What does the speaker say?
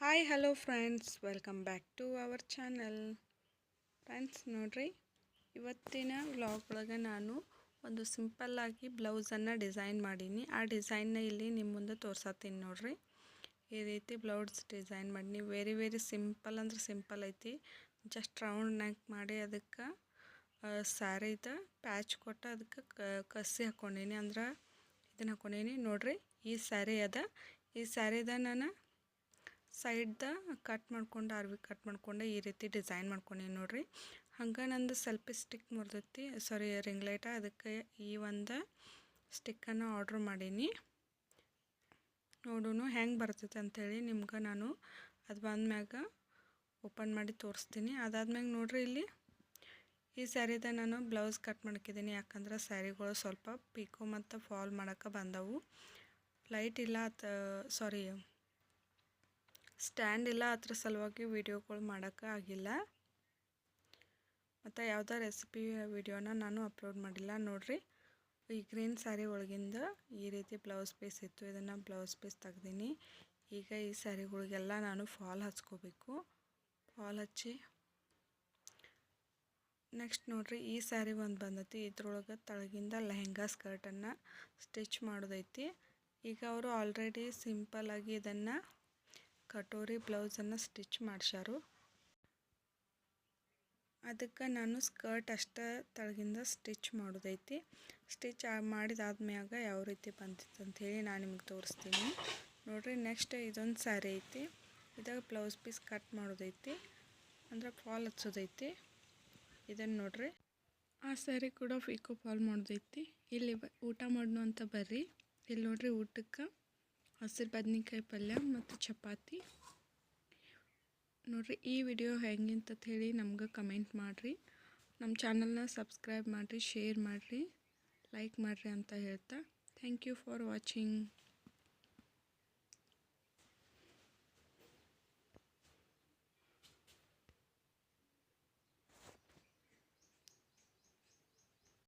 Hi hello friends welcome back to our channel friends ನೋಡ್ರಿ, ಇವತ್ತಿನ vlog ಒಳಗೆ ನಾನು ಒಂದು ಸಿಂಪಲ್ಲಾಗಿ ಬ್ಲೌಸನ್ನು ಡಿಸೈನ್ ಮಾಡೀನಿ. ಆ ಡಿಸೈನ್ನ ಇಲ್ಲಿ ನಿಮ್ಮ ಮುಂದೆ ತೋರ್ಸತ್ತೀನಿ ನೋಡ್ರಿ. ಈ ರೀತಿ ಬ್ಲೌಸ್ ಡಿಸೈನ್ ಮಾಡೀನಿ ವೆರಿ ವೆರಿ ಸಿಂಪಲ್ ಅಂದ್ರೆ ಸಿಂಪಲ್ ಐತಿ. ಜಸ್ಟ್ ರೌಂಡ್ ನೆಕ್ ಮಾಡಿ ಅದಕ್ಕೆ ಸ್ಯಾರಿದ ಪ್ಯಾಚ್ ಕೊಟ್ಟು ಅದಕ್ಕೆ ಕಸಿ ಹಾಕ್ಕೊಂಡೀನಿ ಅಂದ್ರೆ ಇದನ್ನು ಹಾಕ್ಕೊಂಡೀನಿ ನೋಡ್ರಿ, ಈ ಸ್ಯಾರಿ ಅದ. ಈ ಸ್ಯಾರಿದ ನಾನು ಸೈಡ್ದ ಕಟ್ ಮಾಡ್ಕೊಂಡು, ಆರ್ವಿ ಕಟ್ ಮಾಡ್ಕೊಂಡು ಈ ರೀತಿ ಡಿಸೈನ್ ಮಾಡ್ಕೊಂಡೀನಿ ನೋಡ್ರಿ. ಹಂಗೆ ನಂದು ಸೆಲ್ಫಿ ಸ್ಟಿಕ್ ಮುರಿದೈತಿ. ಸಾರಿ ರಿಂಗ್ ಲೈಟ ಅದಕ್ಕೆ ಈ ಒಂದು ಸ್ಟಿಕ್ಕನ್ನು ಆರ್ಡ್ರ್ ಮಾಡೀನಿ. ನೋಡೋಣ ಹೆಂಗೆ ಬರ್ತೈತೆ ಅಂಥೇಳಿ ನಿಮ್ಗೆ ನಾನು ಅದು ಬಂದ್ಮ್ಯಾಗ ಓಪನ್ ಮಾಡಿ ತೋರಿಸ್ತೀನಿ. ಅದಾದ್ಮ್ಯಾಗ ನೋಡ್ರಿ ಇಲ್ಲಿ ಈ ಸ್ಯಾರಿದ ನಾನು ಬ್ಲೌಸ್ ಕಟ್ ಮಾಡ್ಕಿದ್ದೀನಿ ಯಾಕಂದ್ರೆ ಸ್ಯಾರಿಗಳು ಸ್ವಲ್ಪ ಪೀಕೋ ಮತ್ತು ಫಾಲ್ ಮಾಡೋಕ್ಕೆ ಬಂದವು. ಲೈಟ್ ಇಲ್ಲ ಸಾರಿ ಸ್ಟ್ಯಾಂಡ್ ಇಲ್ಲ, ಅದ್ರ ಸಲುವಾಗಿ ವೀಡಿಯೋಗಳು ಮಾಡೋಕ್ಕೆ ಆಗಿಲ್ಲ. ಮತ್ತು ಯಾವುದೋ ರೆಸಿಪಿ ವಿಡಿಯೋನ ನಾನು ಅಪ್ಲೋಡ್ ಮಾಡಿಲ್ಲ. ನೋಡಿರಿ, ಈ ಗ್ರೀನ್ ಸ್ಯಾರಿ ಒಳಗಿಂದ ಈ ರೀತಿ ಬ್ಲೌಸ್ ಪೀಸ್ ಇತ್ತು. ಇದನ್ನು ಬ್ಲೌಸ್ ಪೀಸ್ ತೆಗ್ದೀನಿ. ಈಗ ಈ ಸ್ಯಾರಿಗಳಿಗೆಲ್ಲ ನಾನು ಫಾಲ್ ಹಚ್ಕೋಬೇಕು. ಫಾಲ್ ಹಚ್ಚಿ. ನೆಕ್ಸ್ಟ್ ನೋಡಿರಿ, ಈ ಸ್ಯಾರಿ ಒಂದು ಬಂದೈತಿ. ಇದ್ರೊಳಗೆ ತಳಗಿಂದ ಲೆಹೆಂಗಾ ಸ್ಕರ್ಟನ್ನು ಸ್ಟಿಚ್ ಮಾಡೋದೈತಿ. ಈಗ ಅವರು ಆಲ್ರೆಡಿ ಸಿಂಪಲ್ಲಾಗಿ ಇದನ್ನು ಕಟೋರಿ ಬ್ಲೌಸನ್ನು ಸ್ಟಿಚ್ ಮಾಡಿಸ್ಯಾರು. ಅದಕ್ಕೆ ನಾನು ಸ್ಕರ್ಟ್ ಅಷ್ಟೇ ತಳಗಿಂದ ಸ್ಟಿಚ್ ಮಾಡೋದೈತಿ. ಸ್ಟಿಚ್ ಮಾಡಿದಾದ್ಮ್ಯಾಗ ಯಾವ ರೀತಿ ಬಂದಿತ್ತು ಹೇಳಿ ನಾನು ನಿಮ್ಗೆ ತೋರಿಸ್ತೀನಿ. ನೋಡಿರಿ ನೆಕ್ಸ್ಟ್ ಇದೊಂದು ಸ್ಯಾರಿ ಐತಿ. ಇದಾಗ ಬ್ಲೌಸ್ ಪೀಸ್ ಕಟ್ ಮಾಡೋದೈತಿ. ಅಂದ್ರೆ ಫಾಲ್ ಹಚ್ಚೋದೈತಿ. ಇದನ್ನು ನೋಡ್ರಿ. ಆ ಸ್ಯಾರಿ ಕೂಡ ಫಿಕೋ ಫಾಲ್ ಮಾಡೋದೈತಿ. ಇಲ್ಲಿ ಊಟ ಮಾಡೋಣ ಅಂತ ಬರ್ರಿ. ಇಲ್ಲಿ ನೋಡ್ರಿ ಊಟಕ್ಕೆ ಹಸಿರು ಬದ್ನಿಕಾಯಿ ಪಲ್ಯ ಮತ್ತು ಚಪಾತಿ. ನೋಡಿರಿ, ಈ ವಿಡಿಯೋ ಹೆಂಗಿಂತ ಹೇಳಿ ನಮ್ಗೆ ಕಮೆಂಟ್ ಮಾಡಿರಿ. ನಮ್ಮ ಚಾನಲ್ನ ಸಬ್ಸ್ಕ್ರೈಬ್ ಮಾಡಿರಿ, ಶೇರ್ ಮಾಡಿರಿ, ಲೈಕ್ ಮಾಡಿರಿ ಅಂತ ಹೇಳ್ತಾ. Thank you for watching